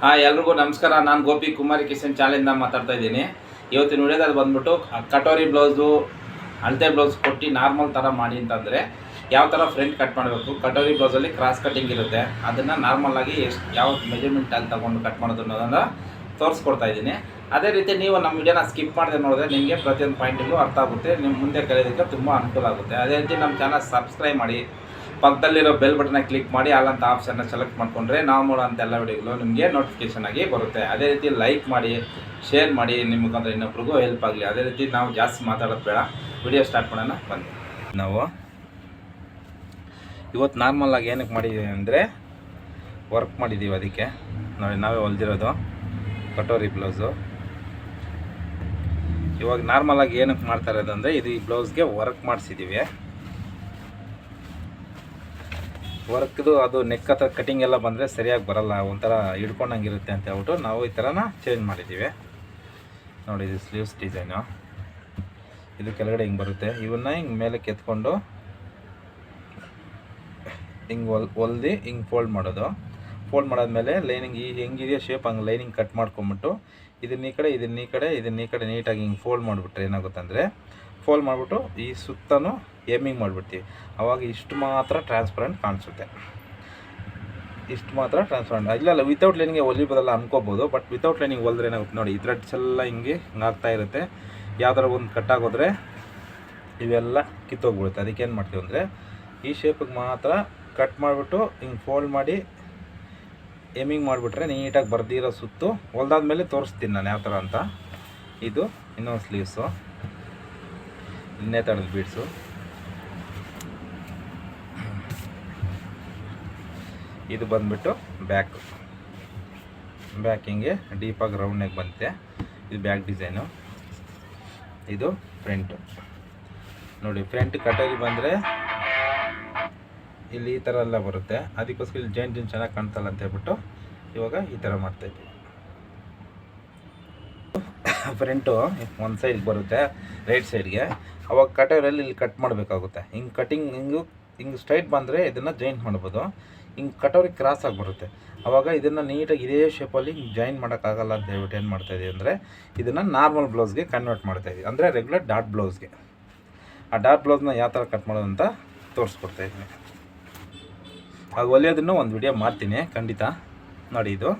ಹಾಂ, ಎಲ್ರಿಗೂ ನಮಸ್ಕಾರ. ನಾನು ಗೋಪಿ ಕುಮಾರಿ ಕಿಶನ್ ಚಾಲೆಂಜಿಂದ ಮಾತಾಡ್ತಾ ಇದ್ದೀನಿ. ಇವತ್ತಿನ ವಿಡಿಯೋದಲ್ಲಿ ಬಂದ್ಬಿಟ್ಟು ಕಟೋರಿ ಬ್ಲೌಸು ಅಳತೆ ಬ್ಲೌಸ್ ಕೊಟ್ಟು ನಾರ್ಮಲ್ ಥರ ಮಾಡಿ ಅಂತಂದರೆ ಯಾವ ಥರ ಫ್ರಂಟ್ ಕಟ್ ಮಾಡಬೇಕು? ಕಟೋರಿ ಬ್ಲೌಸಲ್ಲಿ ಕ್ರಾಸ್ ಕಟ್ಟಿಂಗ್ ಇರುತ್ತೆ. ಅದನ್ನು ನಾರ್ಮಲ್ ಆಗಿ ಎಷ್ಟು, ಯಾವ ಮೆಜರ್ಮೆಂಟ್ ಅಲ್ಲಿ ತಗೊಂಡು ಕಟ್ ಮಾಡೋದು ಅನ್ನೋದನ್ನು ತೋರಿಸ್ಕೊಡ್ತಾ ಇದ್ದೀನಿ. ಅದೇ ರೀತಿ ನೀವು ನಮ್ಮ ವಿಡಿಯೋನ ಸ್ಕಿಪ್ ಮಾಡದೆ ನೋಡಿದ್ರೆ ನಿಮಗೆ ಪ್ರತಿಯೊಂದು ಪಾಯಿಂಟಿಗೂ ಅರ್ಥ ಆಗುತ್ತೆ. ನಿಮ್ಮ ಮುಂದೆ ಕಲಿಯೋದಕ್ಕೆ ತುಂಬ ಅನುಕೂಲ ಆಗುತ್ತೆ. ಅದೇ ರೀತಿ ನಮ್ಮ ಚಾನಲ್ ಸಬ್ಸ್ಕ್ರೈಬ್ ಮಾಡಿ ಪಕ್ಕದಲ್ಲಿರೋ ಬೆಲ್ ಬಟನ್ ಕ್ಲಿಕ್ ಮಾಡಿ ಅಲ್ಲಂತ ಆಪ್ಷನ್ನ ಸೆಲೆಕ್ಟ್ ಮಾಡಿಕೊಂಡ್ರೆ ನಾವು ಮಾಡೋಂಥ ಎಲ್ಲ ವಿಡಿಯೋಗಳು ನಿಮಗೆ ನೋಟಿಫಿಕೇಶನ್ ಆಗಿ ಬರುತ್ತೆ. ಅದೇ ರೀತಿ ಲೈಕ್ ಮಾಡಿ ಶೇರ್ ಮಾಡಿ ನಿಮಗಂದ್ರೆ ಇನ್ನೊಬ್ರಿಗೂ ಹೆಲ್ಪ್ ಆಗಲಿ. ಅದೇ ರೀತಿ ನಾವು ಜಾಸ್ತಿ ಮಾತಾಡೋದು ಬೇಡ. ವಿಡಿಯೋ ಸ್ಟಾರ್ಟ್ ಮಾಡೋಣ, ಬನ್ನಿ. ನಾವು ಇವತ್ತು ನಾರ್ಮಲ್ ಆಗಿ ಏನಕ್ಕೆ ಮಾಡಿದ್ದೀವಿ ಅಂದರೆ ವರ್ಕ್ ಮಾಡಿದ್ದೀವಿ ಅದಕ್ಕೆ. ನೋಡಿ ನಾವೇ ಹೊಲ್ದಿರೋದು, ಕಟೋರಿ ಬ್ಲೌಸು ಇವಾಗ ನಾರ್ಮಲ್ ಆಗಿ ಏನಕ್ಕೆ ಮಾಡ್ತಾ ಇರೋದು ಅಂದರೆ ಇದು ಈ ಬ್ಲೌಸ್ಗೆ ವರ್ಕ್ ಮಾಡಿಸಿದ್ದೀವಿ ವರ್ಕ್ದು ಅದು ನೆಕ್ ಹತ್ರ ಕಟಿಂಗ್ ಎಲ್ಲ ಬಂದರೆ ಸರಿಯಾಗಿ ಬರಲ್ಲ, ಒಂಥರ ಹಿಡ್ಕೊಂಡಂಗಿರುತ್ತೆ ಅಂತ ಹೇಳ್ಬಿಟ್ಟು ನಾವು ಈ ಥರನ ಚೇಂಜ್ ಮಾಡಿದ್ದೀವಿ. ನೋಡಿ ಇದು ಸ್ಲೀವ್ಸ್ ಡಿಸೈನು ಇದು ಕೆಳಗಡೆ ಹಿಂಗೆ ಬರುತ್ತೆ. ಇವನ್ನ ಹಿಂಗೆ ಮೇಲೆ ಕೆತ್ಕೊಂಡು ಹಿಂಗೆ ಹೊಲ್ ಹೊಲ್ದು ಹಿಂಗೆ ಫೋಲ್ಡ್ ಮಾಡೋದು. ಫೋಲ್ಡ್ ಮಾಡಾದ್ಮೇಲೆ ಲೈನಿಂಗ್ ಈ ಹೆಂಗಿದೆಯೋ ಶೇಪ್ ಹಂಗೆ ಲೈನಿಂಗ್ ಕಟ್ ಮಾಡ್ಕೊಂಬಿಟ್ಟು ಇದನ್ನ ಈ ಕಡೆ, ಇದನ್ನ ಈ ಕಡೆ, ಇದನ್ನ ಈ ಕಡೆ ನೀಟಾಗಿ ಹಿಂಗೆ ಫೋಲ್ಡ್ ಮಾಡಿಬಿಟ್ರೆ ಏನಾಗುತ್ತೆ ಅಂದರೆ ಫೋಲ್ಡ್ ಮಾಡಿಬಿಟ್ಟು ಈ ಸುತ್ತನೂ ಏಮಿಂಗ್ ಮಾಡಿಬಿಡ್ತೀವಿ. ಅವಾಗ ಇಷ್ಟು ಮಾತ್ರ ಟ್ರಾನ್ಸ್ಪರೆಂಟ್ ಕಾಣಿಸುತ್ತೆ. ಇಷ್ಟು ಮಾತ್ರ ಟ್ರಾನ್ಸ್ಪರೆಂಟ್ ಇಲ್ಲ ವಿತೌಟ್ ಲೈನಿಗೆ ಹೊಲಿಬೋದಲ್ಲ ಅನ್ಕೋಬೋದು ಬಟ್ ವಿತೌಟ್ ಲೈನಿಂಗ್ ಹೊಲಿದ್ರೆ ಏನಾಗುತ್ತೆ ನೋಡಿ, ಈ ಥ್ರೆಡ್ಸ್ ಎಲ್ಲ ಹಿಂಗೆ ಹಿಂಗಾಗ್ತಾ ಇರುತ್ತೆ. ಯಾವ್ದಾರ ಒಂದು ಕಟ್ಟಾಗೋದ್ರೆ ಇವೆಲ್ಲ ಕಿತ್ತೋಗ್ಬಿಡುತ್ತೆ. ಅದಕ್ಕೆ ಏನು ಮಾಡ್ತೀವಿ ಅಂದರೆ, ಈ ಶೇಪಿಗೆ ಮಾತ್ರ ಕಟ್ ಮಾಡಿಬಿಟ್ಟು ಹಿಂಗೆ ಫೋಲ್ಡ್ ಮಾಡಿ ಏಮಿಂಗ್ ಮಾಡಿಬಿಟ್ರೆ ನೀಟಾಗಿ ಬರ್ದಿರೋ ಸುತ್ತು ಹೊಲ್ದಾದ್ಮೇಲೆ ತೋರಿಸ್ತೀನಿ ನಾನು ಯಾವ ಥರ ಅಂತ. ಇದು ಇನ್ನೊಂದು ಸ್ಲೀವ್ಸು ಇನ್ನೇ ತಣದ ಬೀಡ್ಸು ಇದು ಬಂದ್ಬಿಟ್ಟು ಬ್ಯಾಕ್ ಬ್ಯಾಕ್ ಹಿಂಗೆ ಡೀಪಾಗಿ ರೌಂಡ್ನಾಗ ಬಂತೆ ಇದು ಬ್ಯಾಕ್ ಡಿಸೈನು ಇದು ಫ್ರಂಟು ನೋಡಿ ಫ್ರಂಟ್ ಕಟ್ಟಾಗಿ ಬಂದರೆ ಇಲ್ಲಿ ಈ ಥರ ಎಲ್ಲ ಬರುತ್ತೆ. ಅದಕ್ಕೋಸ್ಕರ ಇಲ್ಲಿ ಜೈನ್ ಜೈನ್ ಚೆನ್ನಾಗಿ ಕಾಣ್ತಲ್ಲ ಅಂತ ಹೇಳ್ಬಿಟ್ಟು ಇವಾಗ ಈ ಥರ ಮಾಡ್ತಾಯಿದ್ವಿ ಫ್ರಂಟು, ಒಂದು ಸೈಡ್ಗೆ ಬರುತ್ತೆ ರೈಟ್ ಸೈಡ್ಗೆ ಅವಾಗ ಕಟ್ಟೋರಲ್ಲಿ ಇಲ್ಲಿ ಕಟ್ ಮಾಡಬೇಕಾಗುತ್ತೆ. ಹಿಂಗೆ ಕಟಿಂಗ್ ಹಿಂಗೆ ಹಿಂಗೆ ಸ್ಟ್ರೈಟ್ ಬಂದರೆ ಇದನ್ನು ಜಾಯಿಂಟ್ ಮಾಡ್ಬೋದು. ಹಿಂಗೆ ಕಟ್ಟೋರಿಗೆ ಕ್ರಾಸ್ ಆಗಿ ಬರುತ್ತೆ. ಅವಾಗ ಇದನ್ನು ನೀಟಾಗಿ ಇದೇ ಶೇಪಲ್ಲಿ ಹಿಂಗೆ ಜಾಯಿನ್ ಮಾಡೋಕ್ಕಾಗಲ್ಲ ಅಂತ ಹೇಳ್ಬಿಟ್ಟು ಏನು ಮಾಡ್ತಾಯಿದ್ದೀವಿ ಅಂದರೆ, ಇದನ್ನು ನಾರ್ಮಲ್ ಬ್ಲೌಸ್ಗೆ ಕನ್ವರ್ಟ್ ಮಾಡ್ತಾಯಿದ್ದೀವಿ ಅಂದರೆ ರೆಗ್ಯುಲರ್ ಡಾಟ್ ಬ್ಲೌಸ್ಗೆ ಆ ಡಾಟ್ ಬ್ಲೌಸ್ನ ಯಾವ ಥರ ಕಟ್ ಮಾಡೋದು ಅಂತ ತೋರಿಸ್ಕೊಡ್ತಾ ಇದ್ದೀನಿ. ಅದು ಹೊಲಿಯೋದನ್ನು ಒಂದು ವಿಡಿಯೋ ಮಾಡ್ತೀನಿ. ಖಂಡಿತ. ನೋಡಿ ಇದು.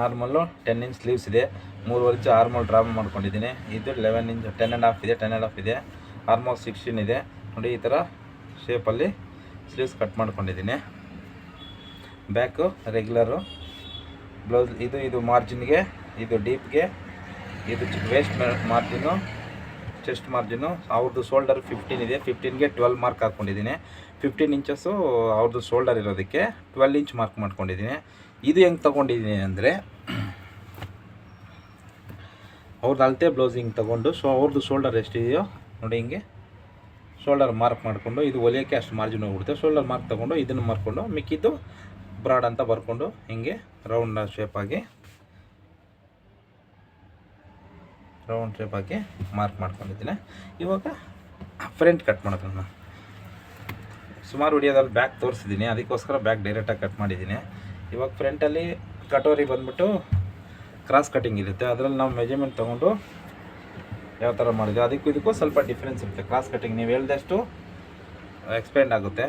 ನಾರ್ಮಲ್ಲು ಟೆನ್ ಇಂಚ್ ಸ್ಲೀವ್ಸ್ ಇದೆ, ಮೂರು ವರ್ಷ ಆರ್ಮೋಲ್ ಡ್ರಾ ಮಾಡ್ಕೊಂಡಿದ್ದೀನಿ. ಇದು eleven inch ten and half ಇದೆ ಟೆನ್ ಆ್ಯಂಡ್ ಹಾಫ್ ಇದೆ. ಆರ್ಮೋಲ್ ಸಿಕ್ಸ್ಟೀನ್ ಇದೆ. ನೋಡಿ, ಈ ಥರ ಶೇಪಲ್ಲಿ ಸ್ಲೀವ್ಸ್ ಕಟ್ ಮಾಡ್ಕೊಂಡಿದ್ದೀನಿ. ಬ್ಯಾಕು ರೆಗ್ಯುಲರು ಬ್ಲೌಸ್ ಇದು ಇದು ಮಾರ್ಜಿನ್ಗೆ ಇದು ಡೀಪ್ಗೆ ಇದು ವೇಸ್ಟ್ ಮಾರ್ಜಿನು ಚೆಸ್ಟ್ ಮಾರ್ಜಿನು ಅವ್ರದ್ದು ಶೋಲ್ಡರ್ ಫಿಫ್ಟೀನ್ ಇದೆ. ಫಿಫ್ಟೀನ್ಗೆ ಟ್ವೆಲ್ ಮಾರ್ಕ್ ಹಾಕ್ಕೊಂಡಿದ್ದೀನಿ ಫಿಫ್ಟೀನ್ ಇಂಚಸ್ಸು ಅವ್ರದ್ದು ಶೋಲ್ಡರ್ ಇರೋದಕ್ಕೆ ಟ್ವೆಲ್ ಇಂಚ್ ಮಾರ್ಕ್ ಮಾಡ್ಕೊಂಡಿದ್ದೀನಿ. ಇದು ಹೆಂಗೆ ತೊಗೊಂಡಿದ್ದೀನಿ ಅಂದರೆ ಅವ್ರದ್ದು ಅಳತೆ ಬ್ಲೌಸ್ ಹಿಂಗೆ ತೊಗೊಂಡು ಸೊ ಅವ್ರದ್ದು ಶೋಲ್ಡರ್ ಎಷ್ಟಿದೆಯೋ, ನೋಡಿ ಹಿಂಗೆ ಶೋಲ್ಡರ್ ಮಾರ್ಕ್ ಮಾಡಿಕೊಂಡು, ಇದು ಹೊಲಿಯೋಕ್ಕೆ ಅಷ್ಟು ಮಾರ್ಜಿನ್ ಹೋಗ್ಬಿಡುತ್ತೆ. ಶೋಲ್ಡರ್ ಮಾರ್ಕ್ ತೊಗೊಂಡು ಇದನ್ನು ಮಾರ್ಕೊಂಡು, ಮಿಕ್ಕಿದ್ದು ಬ್ರಾಡ್ ಅಂತ ಬರ್ಕೊಂಡು ಹಿಂಗೆ ರೌಂಡ್ ಶೇಪಾಗಿ ರೌಂಡ್ ಶೇಪ್ ಹಾಕಿ ಮಾರ್ಕ್ ಮಾಡ್ಕೊಂಡಿದ್ದೀನಿ. ಇವಾಗ ಫ್ರಂಟ್ ಕಟ್ ಮಾಡೋದನ್ನ. ಸುಮಾರು ವಿಡಿಯೋದಲ್ಲಿ ಬ್ಯಾಕ್ ತೋರಿಸಿದ್ದೀನಿ, ಅದಕ್ಕೋಸ್ಕರ ಬ್ಯಾಕ್ ಡೈರೆಕ್ಟಾಗಿ ಕಟ್ ಮಾಡಿದ್ದೀನಿ. ಇವಾಗ ಫ್ರಂಟಲ್ಲಿ ಕಟೋರಿ ಬಂದ್ಬಿಟ್ಟು ಕ್ರಾಸ್ ಕಟಿಂಗ್ ಇರುತ್ತೆ. ಅದರಲ್ಲಿ ನಾವು ಮೆಜರ್ಮೆಂಟ್ ತೊಗೊಂಡು ಯಾವ ಥರ ಮಾಡಿದ್ವಿ. ಅದಕ್ಕೂ ಇದಕ್ಕೂ ಸ್ವಲ್ಪ ಡಿಫ್ರೆನ್ಸ್ ಇರುತ್ತೆ ಕ್ರಾಸ್ ಕಟಿಂಗ್ ನೀವು ಹೇಳ್ದಷ್ಟು ಎಕ್ಸ್ಪೆಂಡ್ ಆಗುತ್ತೆ.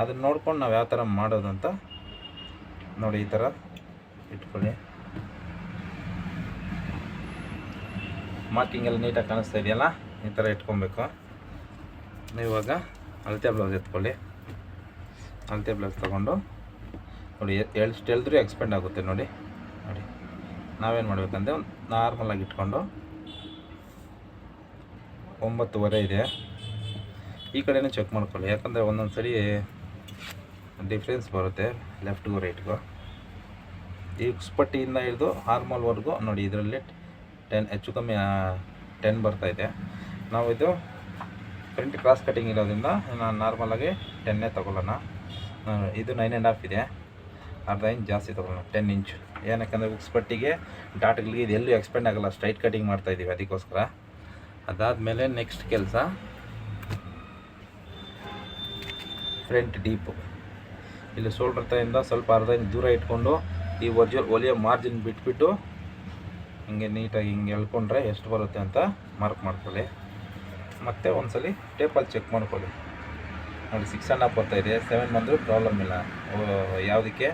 ಅದನ್ನ ನೋಡ್ಕೊಂಡು ನಾವು ಯಾವ ಥರ ಮಾಡೋದು ಅಂತ ನೋಡಿ ಈ ಥರ ಇಟ್ಕೊಳ್ಳಿ. ಮಾರ್ಕಿಂಗ್ ಎಲ್ಲ ನೀಟಾಗಿ ಕಾಣಿಸ್ತಾ ಇದೆಯಲ್ಲ? ಈ ಥರ ಇಟ್ಕೊಬೇಕು. ಇವಾಗ ಅಳತೆ ಬ್ಲೌಸ್ ಎತ್ಕೊಳ್ಳಿ. ಅಳತೆ ಬ್ಲೌಸ್ ತೊಗೊಂಡು ನೋಡಿ ಎಷ್ಟು ಎಲ್ದ್ರೂ ಎಕ್ಸ್ಪೆಂಡ್ ಆಗುತ್ತೆ ನೋಡಿ. ನೋಡಿ, ನಾವೇನು ಮಾಡಬೇಕಂದ್ರೆ ಒಂದು ನಾರ್ಮಲಾಗಿ ಇಟ್ಕೊಂಡು ಒಂಬತ್ತುವರೆ ಇದೆ. ಈ ಕಡೆನೂ ಚೆಕ್ ಮಾಡ್ಕೊಳ್ಳಿ. ಯಾಕಂದರೆ ಒಂದೊಂದು ಸರಿ ಡಿಫ್ರೆನ್ಸ್ ಬರುತ್ತೆ ಲೆಫ್ಟ್ಗೂ ರೈಟ್ಗೂ ಈ ಉಕ್ಸ್ಪಟ್ಟಿಯಿಂದ ಹಿಡಿದು ಹಾರ್ಮಲ್ವರೆಗೂ ನೋಡಿ, ಇದರಲ್ಲಿ ಟೆನ್ ಹೆಚ್ಚು ಕಮ್ಮಿ ಟೆನ್ ಬರ್ತಾಯಿದೆ ನಾವು ಇದು ಫ್ರಂಟ್ ಕ್ರಾಸ್ ಕಟ್ಟಿಂಗ್ ಇರೋದ್ರಿಂದ ನಾನು ನಾರ್ಮಲಾಗಿ ಟೆನ್ನೇ ತೊಗೊಳ್ಳೋಣ. ಇದು ನೈನ್ ಆ್ಯಂಡ್ ಹಾಫ್ ಇದೆ. ಅರ್ಧ ಇಂಚ್ ಜಾಸ್ತಿ ತೊಗೊಳ್ಳೋಣ ಟೆನ್ ಇಂಚ್ ಏನಕ್ಕೆ ಉಕ್ಸ್ಪಟ್ಟಿಗೆ ಡಾಟ್ಗಳಿಗೆ ಇದು ಎಲ್ಲೂ ಎಕ್ಸ್ಪೆಂಡ್ ಆಗೋಲ್ಲ ಸ್ಟ್ರೈಟ್ ಕಟಿಂಗ್ ಮಾಡ್ತಾಯಿದ್ದೀವಿ ಅದಕ್ಕೋಸ್ಕರ. ಅದಾದಮೇಲೆ ನೆಕ್ಸ್ಟ್ ಕೆಲಸ. ಫ್ರಂಟ್ ಡೀಪು ಇಲ್ಲಿ ಶೋಲ್ಡರ್ ತಯಿಂದ ಸ್ವಲ್ಪ ಅರ್ಧ ಇಂಚ್ ದೂರ ಇಟ್ಕೊಂಡು ಈ ಒರ್ಜಿನಲ್ ಒಲಿಯ ಮಾರ್ಜಿನ್ ಬಿಟ್ಬಿಟ್ಟು ಹಿಂಗೆ ನೀಟಾಗಿ ಹಿಂಗೆ ಎಳ್ಕೊಂಡ್ರೆ ಎಷ್ಟು ಬರುತ್ತೆ ಅಂತ ಮಾರ್ಕ್ ಮಾಡ್ಕೊಳ್ಳಿ. ಮತ್ತು ಒಂದ್ಸಲಿ ಟೇಪಲ್ಲಿ ಚೆಕ್ ಮಾಡ್ಕೊಳ್ಳಿ. ನೋಡಿ ಸಿಕ್ಸ್ ಆ್ಯಂಡ್ ಹಾಫ್ ಬರ್ತಾಯಿದೆ ಸೆವೆನ್ ಬಂದರೂ ಪ್ರಾಬ್ಲಮ್ ಇಲ್ಲ. ಯಾವುದಕ್ಕೆ?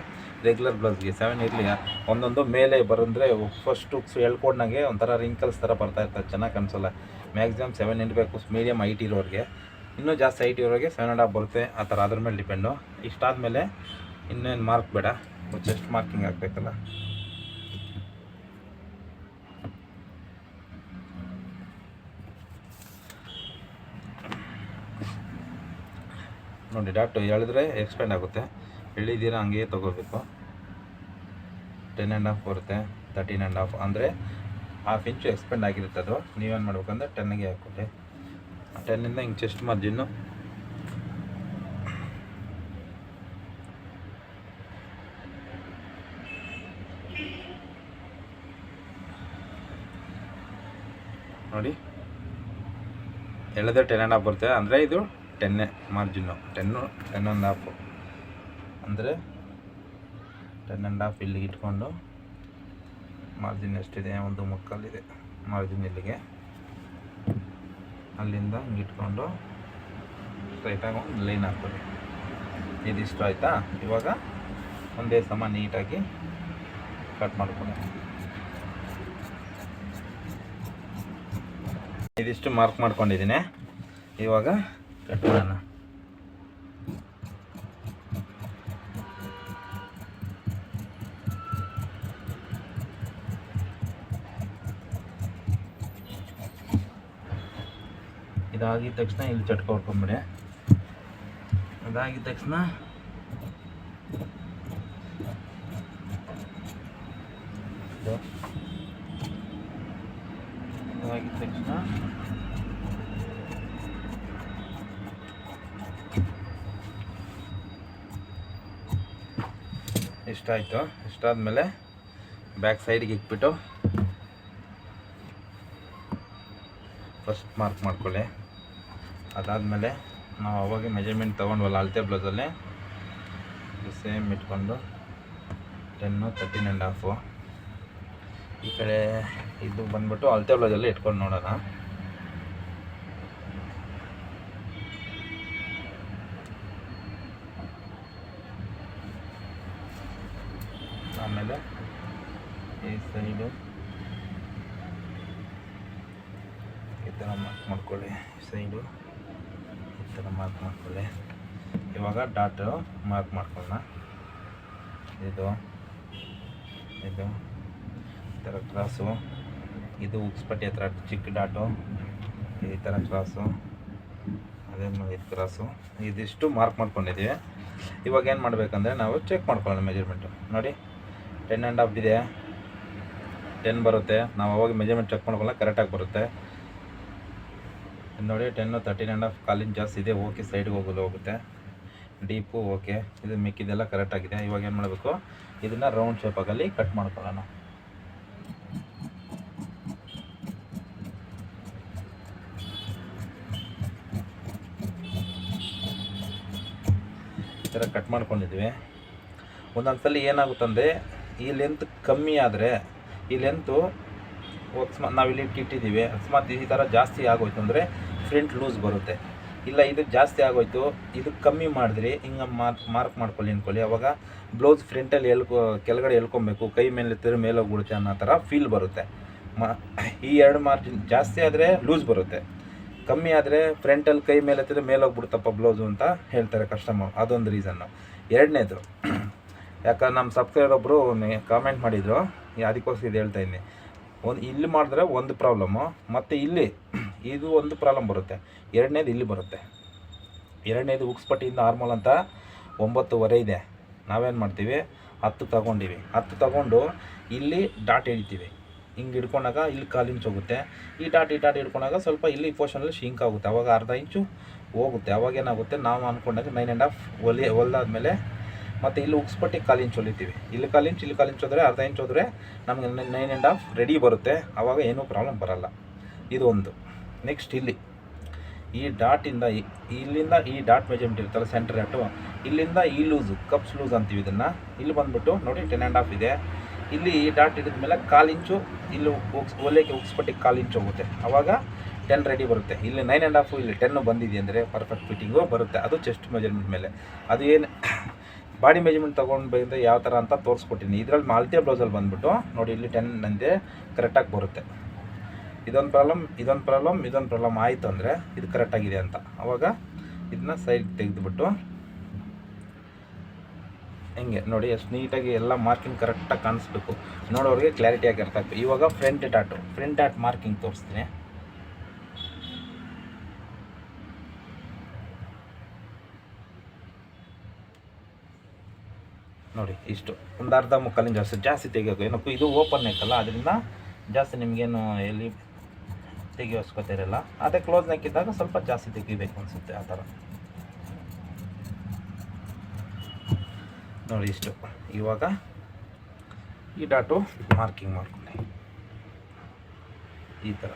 ರೆಗ್ಯುಲರ್ ಬ್ಲೌಸ್ಗೆ ಸೆವೆನ್ ಇರಲಿ ಒಂದೊಂದು ಮೇಲೆ ಬರಂದರೆ ಫಸ್ಟು ಎಳ್ಕೊಂಡಂಗೆ ಒಂಥರ ರಿಂಕಲ್ಸ್ ಥರ ಬರ್ತಾ ಇರ್ತದೆ, ಚೆನ್ನಾಗಿ ಕಾಣಿಸಲ್ಲ. ಮ್ಯಾಕ್ಸಿಮಮ್ ಸೆವೆನ್ ಇರಬೇಕು ಮೀಡಿಯಮ್ ಹೈಟ್ ಇರೋರಿಗೆ. ಇನ್ನೂ ಜಾಸ್ತಿ ಹೈಟ್ ಇರೋರಿಗೆ ಸೆವೆನ್ ಆ್ಯಂಡ್ ಹಾಫ್ ಬರುತ್ತೆ, ಆ ಥರ ಅದ್ರ ಮೇಲೆ ಡಿಪೆಂಡು ಇಷ್ಟಾದಮೇಲೆ ಇನ್ನೇನು ಮಾರ್ಕ್ ಬೇಡ ಚೆಸ್ಟ್ ಮಾರ್ಕಿಂಗ್ ಆಗಬೇಕಲ್ಲ. ನೋಡಿ ಡಾಟ್ ಹೇಳಿದ್ರೆ ಎಕ್ಸ್ಪೆಂಡ್ ಆಗುತ್ತೆ. ಎಳಿದ್ದೀರ ಹಂಗೆ ತೊಗೋಬೇಕು. ಟೆನ್ ಆ್ಯಂಡ್ ಹಾಫ್ ಬರುತ್ತೆ ತರ್ಟೀನ್ ಆ್ಯಂಡ್ ಹಾಫ್ ಅಂದರೆ ಹಾಫ್ ಇಂಚು ಎಕ್ಸ್ಪೆಂಡ್ ಆಗಿರುತ್ತೆ ಅದು. ನೀವೇನು ಮಾಡ್ಬೇಕಂದ್ರೆ ಟೆನ್ನಿಗೆ ಹಾಕ್ಕೊಳ್ಳಿ. ಟೆನ್ನಿಂದ ಹಿಂಗೆ ಚೆಸ್ಟ್ ಮಾರ್ಜಿನ್ನು ನೋಡಿ. ಎಳೆದ ಟೆನ್ ಆ್ಯಂಡ್ ಹಾಫ್ ಬರುತ್ತೆ, ಅಂದರೆ ಇದು ಟೆನ್ನೇ margin ten ten and half ಅಂದರೆ ಟೆನ್ ಆ್ಯಂಡ್ ಹಾಫ್ ಇಲ್ಲಿಗೆ ಇಟ್ಕೊಂಡು ಮಾರ್ಜಿನ್ ಎಷ್ಟಿದೆ? ಒಂದು ಮುಕ್ಕಲ್ಲಿದೆ ಮಾರ್ಜಿನ್ ಇಲ್ಲಿಗೆ. ಅಲ್ಲಿಂದ ಹಿಂಗೆ ಇಟ್ಕೊಂಡು ಸ್ಟ್ರೈಟಾಗಿ ಒಂದು ಲೈನ್ ಹಾಕ್ಕೊಳ್ಳಿ. ಇದಿಷ್ಟು ಆಯಿತಾ? ಇವಾಗ ಒಂದೇ ಸಮ ನೀಟಾಗಿ ಕಟ್ ಮಾಡ್ಕೊಳ್ಳಿ ಇದಿಷ್ಟು ಮಾರ್ಕ್ ಮಾಡ್ಕೊಂಡಿದ್ದೀನಿ. ಇವಾಗ ಕಟ್ ಮಾಡೋಣ. ಇದಾಗಿದ ತಕ್ಷಣ ಇಲ್ಲಿ ಚಟ್ಕ ಹೊಡ್ಕೊಂಬಿಡಿ. ಅದಾಗಿದ ತಕ್ಷಣ ಇದು. ಇದಾಗಿದ ತಕ್ಷಣ ಇಷ್ಟಾಯಿತು ಇಷ್ಟಾದಮೇಲೆ ಬ್ಯಾಕ್ ಸೈಡಿಗೆ ಇಕ್ಬಿಟ್ಟು ಫಸ್ಟ್ ಮಾರ್ಕ್ ಮಾಡ್ಕೊಳ್ಳಿ. ಅದಾದಮೇಲೆ ನಾವು ಅವಾಗ ಮೆಜರ್ಮೆಂಟ್ ತೊಗೊಂಡ್ವಲ್ಲ ಅಳತೆ ಬ್ಲೌಸಲ್ಲಿ ಸೇಮ್ ಇಟ್ಕೊಂಡು ಟೆನ್ನು ತರ್ಟೀನ್ ಆ್ಯಂಡ್ ಹಾಫು ಈ ಕಡೆ ಇದು ಬಂದ್ಬಿಟ್ಟು ಅಳತೆ ಬ್ಲೌಸಲ್ಲಿ ಇಟ್ಕೊಂಡು ನೋಡೋಣ. ಆಮೇಲೆ ಈ ಸೈಡು ಈ ಥರ ಮಾರ್ಕ್ ಮಾಡ್ಕೊಳ್ಳಿ ಸೈಡು ಥರ ಮಾರ್ಕ್ ಮಾಡ್ಕೊಳ್ಳಿ. ಇವಾಗ ಡಾಟು ಮಾರ್ಕ್ ಮಾಡ್ಕೊಳ್ಳೋಣ. ಇದು ಇದು, ಈ ಥರ ಕ್ರಾಸು ಇದು ಉಕ್ಸ್ಪಟ್ಟಿ ಹತ್ರ ಚಿಕ್ಕ ಡಾಟು ಈ ಥರ ಕ್ರಾಸು ಅದೇ ಇದು ಕ್ರಾಸು ಇದಿಷ್ಟು ಮಾರ್ಕ್ ಮಾಡ್ಕೊಂಡಿದ್ದೀವಿ. ಇವಾಗ ಏನು ಮಾಡಬೇಕಂದ್ರೆ ನಾವು ಚೆಕ್ ಮಾಡ್ಕೊಳ್ಳೋಣ ಮೆಜರ್ಮೆಂಟು ನೋಡಿ ಟೆನ್ ಆ್ಯಂಡ್ ಹಾಫ್ ಇದೆ. ಟೆನ್ ಬರುತ್ತೆ. ನಾವು ಅವಾಗ ಮೆಜರ್ಮೆಂಟ್ ಚೆಕ್ ಮಾಡ್ಕೊಳ್ಳೋಣ ಕರೆಕ್ಟಾಗಿ ಬರುತ್ತೆ. ನೋಡಿ ಟೆನ್ನು ತರ್ಟೀನ್ ಆ್ಯಂಡ್ ಆಫ್ ಕಾಲಿನ ಜಾಸ್ತಿ ಇದೆ. ಓಕೆ ಸೈಡ್ಗೆ ಹೋಗಲು ಹೋಗುತ್ತೆ. ಡೀಪು ಓಕೆ ಇದು ಮಿಕ್ಕಿದೆಲ್ಲ ಕರೆಕ್ಟಾಗಿದೆ ಇವಾಗ ಏನು ಮಾಡಬೇಕು? ಇದನ್ನು ರೌಂಡ್ ಶೇಪಾಗಲ್ಲಿ ಕಟ್ ಮಾಡ್ಕೊಳ್ಳೋಣ. ಈ ಥರ ಕಟ್ ಮಾಡ್ಕೊಂಡಿದ್ವಿ. ಒಂದೊಂದು ಸಲ ಏನಾಗುತ್ತಂದರೆ ಈ ಲೆಂತ್ ಕಮ್ಮಿ ಆದರೆ, ಈ ಲೆಂತು ಅಕಸ್ಮಾತ್ ನಾವು ಇಲ್ಲಿ ಇಟ್ಟಿದ್ದೀವಿ. ಅಕಸ್ಮಾತ್ ಈ ಥರ ಜಾಸ್ತಿ ಆಗೋಯ್ತು ಅಂದರೆ ಫ್ರಂಟ್ ಲೂಸ್ ಬರುತ್ತೆ. ಇಲ್ಲ, ಇದು ಜಾಸ್ತಿ ಆಗೋಯ್ತು, ಇದು ಕಮ್ಮಿ ಮಾಡಿದ್ರಿ, ಹಿಂಗೆ ಮಾರ್ಕ್ ಮಾರ್ಕ್ ಮಾಡ್ಕೊಳ್ಳಿ ಅನ್ಕೊಳ್ಳಿ. ಅವಾಗ ಬ್ಲೌಸ್ ಫ್ರಂಟಲ್ಲಿ ಎಲ್ಕೊ ಕೆಳಗಡೆ ಎಳ್ಕೊಬೇಕು, ಕೈ ಮೇಲೆ ತಿರು ಮೇಲೆ ಹೋಗ್ಬಿಡುತ್ತೆ ಅನ್ನೋ ಥರ ಫೀಲ್ ಬರುತ್ತೆ. ಮ, ಈ ಎರಡು ಮಾರ್ಜಿನ್ ಜಾಸ್ತಿ ಆದರೆ ಲೂಸ್ ಬರುತ್ತೆ. ಕಮ್ಮಿ ಆದರೆ ಫ್ರಂಟಲ್ಲಿ ಕೈ ಮೇಲೆ ಹತ್ತಿದ್ರೆ ಮೇಲೆ ಹೋಗ್ಬಿಡುತ್ತಪ್ಪ ಬ್ಲೌಸು ಅಂತ ಹೇಳ್ತಾರೆ ಕಸ್ಟಮರ್ ಅದೊಂದು ರೀಸನ್ನು ಎರಡನೇದು ಯಾಕಂದ್ರೆ ನಮ್ಮ ಸಬ್ಸ್ಕ್ರೈಬರ್ ಒಬ್ಬರು ಕಾಮೆಂಟ್ ಮಾಡಿದರು. ಅದಕ್ಕೋಸ್ಕರ ಇದು ಹೇಳ್ತಾ ಇದ್ದೀನಿ ಒಂದು, ಇಲ್ಲಿ ಮಾಡಿದ್ರೆ ಒಂದು ಪ್ರಾಬ್ಲಮ್ಮು ಮತ್ತು ಇಲ್ಲಿ ಇದು ಒಂದು ಪ್ರಾಬ್ಲಮ್ ಬರುತ್ತೆ. ಎರಡನೇದು ಇಲ್ಲಿ ಬರುತ್ತೆ. ಎರಡನೇದು ಉಕ್ಸ್ಪಟ್ಟಿಯಿಂದ ಆರ್ಮಲ್ ಅಂತ ಒಂಬತ್ತುವರೆ ಇದೆ. ನಾವೇನು ಮಾಡ್ತೀವಿ? ಹತ್ತು ತಗೊಂಡಿವಿ. ಹತ್ತು ತಗೊಂಡು ಇಲ್ಲಿ ಡಾಟ್ ಹಿಡಿತೀವಿ. ಹಿಂಗೆ ಹಿಡ್ಕೊಂಡಾಗ ಇಲ್ಲಿ ಕಾಲು ಇಂಚ್ ಹೋಗುತ್ತೆ ಈ ಡಾಟ್ ಈ ಡಾಟ್ ಹಿಡ್ಕೊಂಡಾಗ ಸ್ವಲ್ಪ ಇಲ್ಲಿ ಪೋರ್ಷನಲ್ಲಿ ಶಿಂಕ್ ಆಗುತ್ತೆ. ಅವಾಗ ಅರ್ಧ ಇಂಚು ಹೋಗುತ್ತೆ. ಅವಾಗ ಏನಾಗುತ್ತೆ? ನಾವು ಅಂದ್ಕೊಂಡಾಗ ನೈನ್ ಆ್ಯಂಡ್ ಹಾಫ್ ಒಲಿ ಹೊಲ್ದಾದ್ಮೇಲೆ ಮತ್ತು ಇಲ್ಲಿ ಉಕ್ಸ್ಪಟ್ಟಿ ಕಾಲು ಇಂಚ್ ಹೊಲಿತೀವಿ ಇಲ್ಲಿ ಕಾಲು ಇಂಚ್ ಇಲ್ಲಿ ಕಾಲು ಇಂಚ್ ಹೋದರೆ ಅರ್ಧ ಇಂಚು ಹೋದರೆ ನಮಗೆ ನೈನ್ ಆ್ಯಂಡ್ ಹಾಫ್ ರೆಡಿ ಬರುತ್ತೆ. ಆವಾಗ ಏನೂ ಪ್ರಾಬ್ಲಮ್ ಬರಲ್ಲ. ಇದು ಒಂದು. ನೆಕ್ಸ್ಟ್ ಇಲ್ಲಿ. ಈ ಡಾಟಿಂದ ಇಲ್ಲಿಂದ ಈ ಡಾಟ್ ಮೆಜರ್ಮೆಂಟ್ ಇರುತ್ತಲ್ಲ ಸೆಂಟರ್ ಡಾಟು ಇಲ್ಲಿಂದ ಈ ಲೂಸು ಕಪ್ಸ್ ಲೂಸ್ ಅಂತೀವಿ ಇದನ್ನು. ಇಲ್ಲಿ ಬಂದ್ಬಿಟ್ಟು ನೋಡಿ ಟೆನ್ ಆ್ಯಂಡ್ ಹಾಫ್ ಇದೆ. ಇಲ್ಲಿ ಈ ಡಾಟ್ ಹಿಡಿದ ಮೇಲೆ ಕಾಲು ಇಂಚು, ಇಲ್ಲಿ ಉಗ್ಸ್ ಒಲೆಗೆ ಉಗ್ಸ್ಪಟ್ಟಿಗೆ ಕಾಲಿಂಚು ಹೋಗುತ್ತೆ. ಆವಾಗ ಟೆನ್ ರೆಡಿ ಬರುತ್ತೆ. ಇಲ್ಲಿ ನೈನ್ ಆ್ಯಂಡ್ ಹಾಫು ಇಲ್ಲಿ ಟೆನ್ನು ಬಂದಿದೆ ಅಂದರೆ ಪರ್ಫೆಕ್ಟ್ ಫಿಟ್ಟಿಂಗು ಬರುತ್ತೆ. ಅದು ಚೆಸ್ಟ್ ಮೆಜರ್ಮೆಂಟ್ ಮೇಲೆ. ಅದು ಏನು ಬಾಡಿ ಮೆಜರ್ಮೆಂಟ್ ತೊಗೊಂಡು ಯಾವ ಥರ ಅಂತ ತೋರಿಸ್ಕೊಟ್ಟಿನಿ. ಇದರಲ್ಲಿ ಮಾಲ್ತಿಯ ಬ್ಲೌಸಲ್ಲಿ ಬಂದ್ಬಿಟ್ಟು ನೋಡಿ, ಇಲ್ಲಿ ಟೆನ್ ನಂದೇ ಕರೆಕ್ಟಾಗಿ ಬರುತ್ತೆ. ಇದೊಂದು ಪ್ರಾಬ್ಲಮ್ ಇದೊಂದು ಪ್ರಾಬ್ಲಮ್ ಇದೊಂದು ಪ್ರಾಬ್ಲಮ್ ಆಯಿತು ಅಂದರೆ ಇದು ಕರೆಕ್ಟಾಗಿದೆ ಅಂತ. ಆವಾಗ ಇದನ್ನ ಸೈಡ್ ತೆಗೆದುಬಿಟ್ಟು ಹಿಂಗೆ ನೋಡಿ, ಎಷ್ಟು ನೀಟಾಗಿ ಎಲ್ಲ ಮಾರ್ಕಿಂಗ್ ಕರೆಕ್ಟಾಗಿ ಕಾಣಿಸ್ಬೇಕು. ನೋಡೋರಿಗೆ ಕ್ಲಾರಿಟಿಯಾಗಿ ಅರ್ಥ ಆಗ್ಬೇಕು. ಇವಾಗ front dot front dot marking ತೋರಿಸ್ತೀನಿ. ನೋಡಿ, ಇಷ್ಟು. ಒಂದು ಅರ್ಧ ಮುಕ್ಕಾಲಿನ ಜಾಸ್ತಿ ಜಾಸ್ತಿ ತೆಗಿಯೋದು ಏನಪ್ಪ ಇದು ಓಪನ್ ಐತಲ್ಲ, ಅದರಿಂದ ಜಾಸ್ತಿ ನಿಮಗೇನು ಎಲ್ಲಿ ತೆಗಿಯೋ ಅವಶ್ಯಕತೆ ಇರಲ್ಲ ಅದೇ ಕ್ಲೋಸ್ ನೆಕ್ ಇದ್ದಾಗ ಸ್ವಲ್ಪ ಜಾಸ್ತಿ ತೆಗಿಬೇಕು ಅನಿಸುತ್ತೆ ಆ ಥರ. ನೋಡಿ ಇಷ್ಟು. ಇವಾಗ ಈ ಡಾಟು ಮಾರ್ಕಿಂಗ್ ಮಾಡ್ಕೊಂಡೆ. ಈ ಥರ.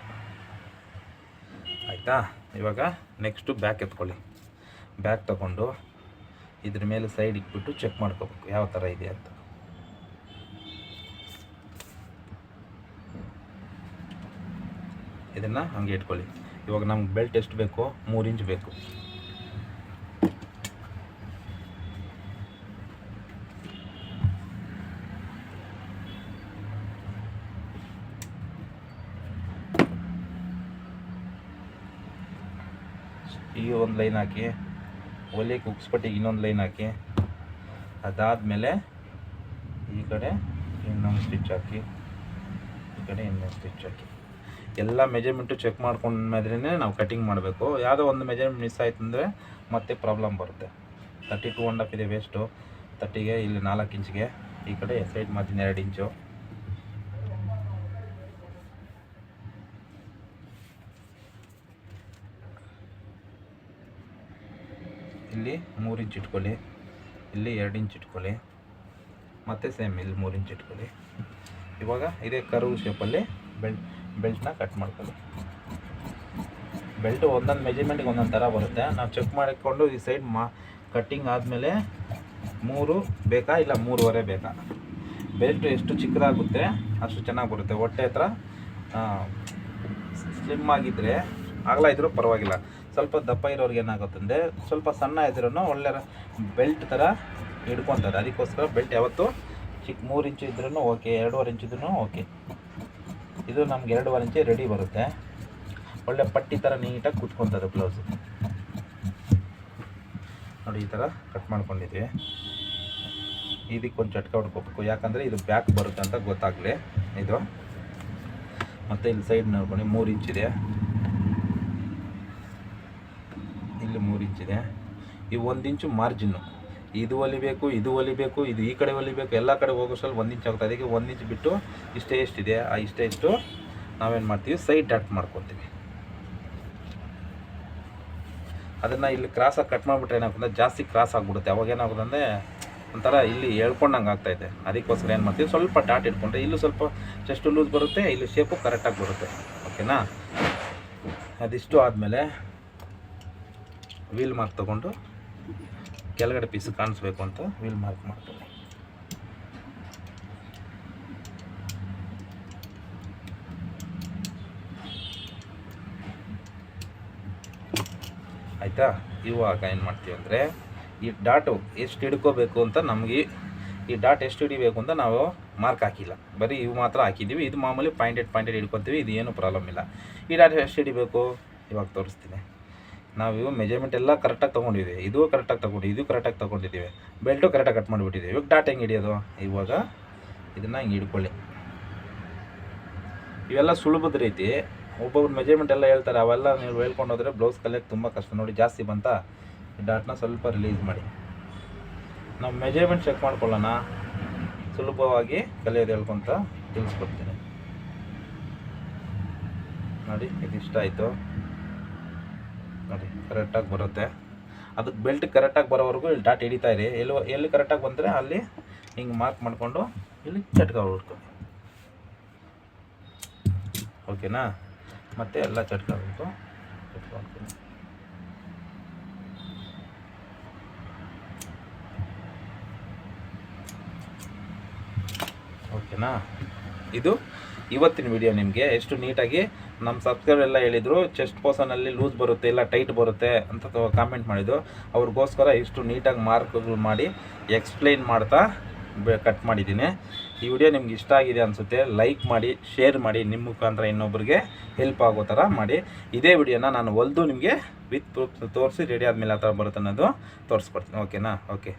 ಆಯಿತಾ? ಇವಾಗ ನೆಕ್ಸ್ಟು ಬ್ಯಾಕ್ ಎತ್ಕೊಳ್ಳಿ. ಬ್ಯಾಕ್ ತಗೊಂಡು ಇದ್ರ ಮೇಲೆ ಸೈಡ್ ಇಟ್ಬಿಟ್ಟು ಚೆಕ್ ಮಾಡ್ಕೋಬೇಕು. ಯಾವ ಥರ ಇದೆ ಅಂತ. ಇದನ್ನು ಹಂಗೆ ಇಟ್ಕೊಳ್ಳಿ. ಇವಾಗ ನಮ್ಗೆ ಬೆಲ್ಟ್ ಎಷ್ಟು ಬೇಕು ಮೂರು ಇಂಚ್ ಬೇಕು. ಈ ಒಂದು ಲೈನ್ ಹಾಕಿ, ಒಲೆ ಕುಗ್ಸ್ಪಟ್ಟಿಗೆ ಇನ್ನೊಂದು ಲೈನ್ ಹಾಕಿ, ಅದಾದಮೇಲೆ ಈ ಕಡೆ ಇನ್ನೊಂದು ಸ್ಟಿಚ್ ಹಾಕಿ, ಈ ಕಡೆ ಇನ್ನೊಂದು ಸ್ಟಿಚ್ ಹಾಕಿ. ಎಲ್ಲ ಮೆಜರ್ಮೆಂಟು ಚೆಕ್ ಮಾಡ್ಕೊಂಡ್ಮೇಲೆ ನಾವು ಕಟಿಂಗ್ ಮಾಡಬೇಕು. ಯಾವುದೋ ಒಂದು ಮೆಜರ್ಮೆಂಟ್ ಮಿಸ್ ಆಯಿತು ಅಂದರೆ ಮತ್ತೆ ಪ್ರಾಬ್ಲಮ್ ಬರುತ್ತೆ. ತರ್ಟಿ ಟು ಆ್ಯಂಡ್ ಹಾಫ್ ಇದೆ ವೇಸ್ಟು ತರ್ಟಿಗೆ ಇಲ್ಲಿ ನಾಲ್ಕು ಇಂಚಿಗೆ. ಈ ಕಡೆ ಸೈಡ್ ಮಾರ್ಜಿನ್ ಎರಡು ಇಂಚು. ಇಲ್ಲಿ ಮೂರು ಇಂಚ್ ಇಟ್ಕೊಳ್ಳಿ. ಇಲ್ಲಿ ಎರಡು ಇಂಚ್ ಇಟ್ಕೊಳ್ಳಿ. ಮತ್ತೆ ಸೇಮ್ ಇಲ್ಲಿ ಮೂರು ಇಂಚ್ ಇಟ್ಕೊಳ್ಳಿ. ಇವಾಗ ಇದೇ ಕರ್ವ್ ಶೇಪಲ್ಲಿ ಬೆಲ್ಟ್ ಬೆಲ್ಟ್ನ ಕಟ್ ಮಾಡ್ಕೊಳ್ಳಿ. ಬೆಲ್ಟ್ ಒಂದೊಂದು ಮೆಜರ್ಮೆಂಟ್ಗೆ ಒಂದೊಂದು ಥರ ಬರುತ್ತೆ. ನಾವು ಚೆಕ್ ಮಾಡಿಕೊಂಡು ಈ ಸೈಡ್ ಮಾ ಕಟ್ಟಿಂಗ್ ಆದಮೇಲೆ ಮೂರು ಬೇಕಾ ಇಲ್ಲ ಮೂರುವರೆ ಬೇಕಾ? ಬೆಲ್ಟ್ ಎಷ್ಟು ಚಿಕ್ಕದಾಗುತ್ತೆ ಅಷ್ಟು ಚೆನ್ನಾಗಿ ಬರುತ್ತೆ. ಹೊಟ್ಟೆ ಹತ್ರ ಸ್ಲಿಮ್ ಆಗಿದ್ದರೆ ಆಗಲ ಇದ್ರೂ ಪರವಾಗಿಲ್ಲ. ಸ್ವಲ್ಪ ದಪ್ಪ ಇರೋರಿಗೆ ಏನಾಗುತ್ತೆ ಅಂದರೆ ಸ್ವಲ್ಪ ಸಣ್ಣ ಇದ್ರೂ ಒಳ್ಳೆ ಬೆಲ್ಟ್ ಥರ ಹಿಡ್ಕೊತಾರೆ. ಅದಕ್ಕೋಸ್ಕರ ಬೆಲ್ಟ್ ಯಾವತ್ತೂ ಚಿಕ್ಕ ಮೂರು ಇಂಚು ಇದ್ರೂ ಓಕೆ, ಎರಡೂವರೆ ಇಂಚ್ ಇದ್ರೂ ಓಕೆ. ಇದು ನಮ್ಗೆ ಎರಡೂವರೆ ಇಂಚೆ ರೆಡಿ ಬರುತ್ತೆ. ಒಳ್ಳೆ ಪಟ್ಟಿ ಥರ ನೀಟಾಗಿ ಕುತ್ಕೊತದೆ ಬ್ಲೌಸು ನೋಡಿ ಈ ಥರ ಕಟ್ ಮಾಡ್ಕೊಂಡಿದ್ದೀವಿ ಇದಕ್ಕೆ ಒಂದು ಚಟ್ಕ ಹೊಡ್ಕೋಬೇಕು ಯಾಕಂದರೆ ಇದು ಬ್ಯಾಕ್ ಬರುತ್ತೆ ಅಂತ ಗೊತ್ತಾಗಲಿ. ಇದು. ಮತ್ತು ಇಲ್ಲಿ ಸೈಡ್ ನೋಡ್ಕೊಂಡು ಮೂರು ಇಂಚಿದೆ ಇಲ್ಲಿ ಮೂರು ಇಂಚಿದೆ ಈ ಒಂದು ಇಂಚು ಮಾರ್ಜಿನ್ನು ಇದು ಹೊಲಿಬೇಕು ಇದು ಹೊಲಿಬೇಕು ಇದು ಈ ಕಡೆ ಹೊಲಿಬೇಕು ಎಲ್ಲ ಕಡೆ ಹೋಗೋಷ್ಟರಲ್ಲಿ ಒಂದು ಇಂಚ್ ಆಗುತ್ತೆ. ಅದಕ್ಕೆ ಒಂದು ಇಂಚ್ ಬಿಟ್ಟು ಇಷ್ಟೇ ಎಷ್ಟಿದೆ, ಆ ಇಷ್ಟೇ ಇಷ್ಟು ನಾವೇನು ಮಾಡ್ತೀವಿ ಸೈಡ್ ಡಾಟ್ ಮಾಡ್ಕೊತೀವಿ. ಅದನ್ನು ಇಲ್ಲಿ ಕ್ರಾಸಾಗಿ ಕಟ್ ಮಾಡಿಬಿಟ್ರೆ ಏನಾಗುತ್ತೆ? ಜಾಸ್ತಿ ಕ್ರಾಸ್ ಆಗಿಬಿಡುತ್ತೆ. ಅವಾಗ ಏನಾಗುತ್ತೆ ಅಂದರೆ ಒಂಥರ ಇಲ್ಲಿ ಹೇಳ್ಕೊಂಡಂಗೆ ಆಗ್ತಾಯಿದೆ ಅದಕ್ಕೋಸ್ಕರ ಏನು ಮಾಡ್ತೀವಿ? ಸ್ವಲ್ಪ ಡಾಟ್ ಇಟ್ಕೊಂಡ್ರೆ ಇಲ್ಲೂ ಸ್ವಲ್ಪ ಚೆಸ್ಟ್ ಲೂಸ್ ಬರುತ್ತೆ, ಇಲ್ಲಿ ಶೇಪು ಕರೆಕ್ಟಾಗಿ ಬರುತ್ತೆ. ಓಕೆನಾ ಅದಿಷ್ಟು ಆದಮೇಲೆ ವೀಲ್ ಮಾರ್ಕ್ ತೊಗೊಂಡು ಕೆಳಗಡೆ ಪೀಸ್ ಕಾಣಿಸ್ಬೇಕು ಅಂತ ವೀಲ್ ಮಾರ್ಕ್ ಮಾಡ್ತೀನಿ. ಆಯಿತಾ? ಇವಾಗ ಏನು ಮಾಡ್ತೀವಿ ಅಂದರೆ, ಈ ಡಾಟು ಎಷ್ಟು ಹಿಡ್ಕೋಬೇಕು ಅಂತ ನಮಗೆ ಈ ಡಾಟ್ ಎಷ್ಟು ಹಿಡಿಬೇಕು ಅಂತ ನಾವು ಮಾರ್ಕ್ ಹಾಕಿಲ್ಲ. ಬರೀ ಇವು ಮಾತ್ರ ಹಾಕಿದ್ದೀವಿ ಇದು ಮಾಮೂಲಿ ಪಾಯಿಂಟೆಡ್ ಪಾಯಿಂಟೆಡ್ ಹಿಡ್ಕೊತೀವಿ. ಇದು ಏನು ಪ್ರಾಬ್ಲಮ್ ಇಲ್ಲ. ಈ ಡಾಟ್ ಎಷ್ಟು ಹಿಡಿಬೇಕು? ಇವಾಗ ತೋರಿಸ್ತೀನಿ. ನಾವು ಮೆಜರ್ಮೆಂಟ್ ಎಲ್ಲ ಕರೆಕ್ಟಾಗಿ ತೊಗೊಂಡಿದ್ದೀವಿ ಇದು ಕರೆಕ್ಟಾಗಿ ತೊಗೊಂಡು, ಇದು ಕರೆಕ್ಟಾಗಿ ತೊಗೊಂಡಿದ್ದೀವಿ. ಬೆಲ್ಟು ಕರೆಕ್ಟಾಗಿ ಕಟ್ ಮಾಡಿಬಿಟ್ಟಿದ್ದೀವಿ. ಇವಾಗ ಡಾಟ್ ಹೆಂಗೆ ಹಿಡಿಯೋದು? ಇವಾಗ ಇದನ್ನು ಹಿಂಗೆ ಹಿಡ್ಕೊಳ್ಳಿ. ಇವೆಲ್ಲ ಸುಲಭದ ರೀತಿ ಒಬ್ಬೊಬ್ರು ಮೆಜರ್ಮೆಂಟ್ ಎಲ್ಲ ಹೇಳ್ತಾರೆ. ಅವೆಲ್ಲ ನೀವು ಹೇಳ್ಕೊಂಡು ಹೋದರೆ ಬ್ಲೌಸ್ ಕಲಿಯೋಕ್ಕೆ ತುಂಬ ಕಷ್ಟ. ನೋಡಿ, ಜಾಸ್ತಿ ಬಂತ? ಡಾಟ್ನ ಸ್ವಲ್ಪ ರಿಲೀಸ್ ಮಾಡಿ. ನಾವು ಮೆಜರ್ಮೆಂಟ್ ಚೆಕ್ ಮಾಡ್ಕೊಳ್ಳೋಣ. ಸುಲಭವಾಗಿ ಕಲಿಯೋದು ಹೇಳ್ಕೊತ ತಿಳಿಸ್ಕೊಡ್ತೀನಿ. ನೋಡಿ, ಇದಿಷ್ಟ ಆಯಿತು. ನೋಡಿ ಕರೆಕ್ಟಾಗಿ ಬರುತ್ತೆ. ಅದಕ್ಕೆ ಬೆಲ್ಟ್ ಕರೆಕ್ಟಾಗಿ ಬರೋವರೆಗೂ ಇಲ್ಲಿ ಡಾಟ್ ಹಿಡಿತಾ ಇರಿ ಎಲ್ಲಿ ಎಲ್ಲಿ ಕರೆಕ್ಟಾಗಿ ಬಂದರೆ ಅಲ್ಲಿ ಹಿಂಗೆ ಮಾರ್ಕ್ ಮಾಡಿಕೊಂಡು ಇಲ್ಲಿ ಚಟ್ಕ ಹೊಡ್ಕೊಳ್ಳಿ ಓಕೆನಾ ಮತ್ತೆ ಎಲ್ಲ ಚಟ್ಕ ಹಾಕ್ಬಿಟ್ಟು ಓಕೆನಾ ಇದು ಇವತ್ತಿನ ವಿಡಿಯೋ ನಿಮಗೆ ಎಷ್ಟು ನೀಟಾಗಿ ನಮ್ಮ ಸಬ್ಸ್ಕ್ರೈಬರ್ ಎಲ್ಲ ಹೇಳಿದರು ಚೆಸ್ಟ್ ಪೋಸನಲ್ಲಿ ಲೂಸ್ ಬರುತ್ತೆ, ಇಲ್ಲ ಟೈಟ್ ಬರುತ್ತೆ ಅಂತ ಕಾಮೆಂಟ್ ಮಾಡಿದ್ರು. ಅವ್ರಿಗೋಸ್ಕರ ಇಷ್ಟು ನೀಟಾಗಿ ಮಾರ್ಕ್ಗಳು ಮಾಡಿ ಎಕ್ಸ್ಪ್ಲೈನ್ ಮಾಡ್ತಾ ಕಟ್ ಮಾಡಿದ್ದೀನಿ. ಈ ವಿಡಿಯೋ ನಿಮ್ಗೆ ಇಷ್ಟ ಆಗಿದೆ ಅನಿಸುತ್ತೆ ಲೈಕ್ ಮಾಡಿ ಶೇರ್ ಮಾಡಿ ನಿಮ್ಮ ಮುಖಾಂತರ ಇನ್ನೊಬ್ಬರಿಗೆ ಹೆಲ್ಪ್ ಆಗೋ ಥರ ಮಾಡಿ. ಇದೇ ವಿಡಿಯೋನ ನಾನು ಹೊಲಿದು ನಿಮಗೆ ವಿತ್ ಪ್ರೂಫ್ ತೋರಿಸಿ ರೆಡಿ ಆದಮೇಲೆ ಆ ಥರ ಬರುತ್ತೆ ಅನ್ನೋದು ತೋರಿಸ್ಕೊಡ್ತೀನಿ. ಓಕೆನಾ ಓಕೆ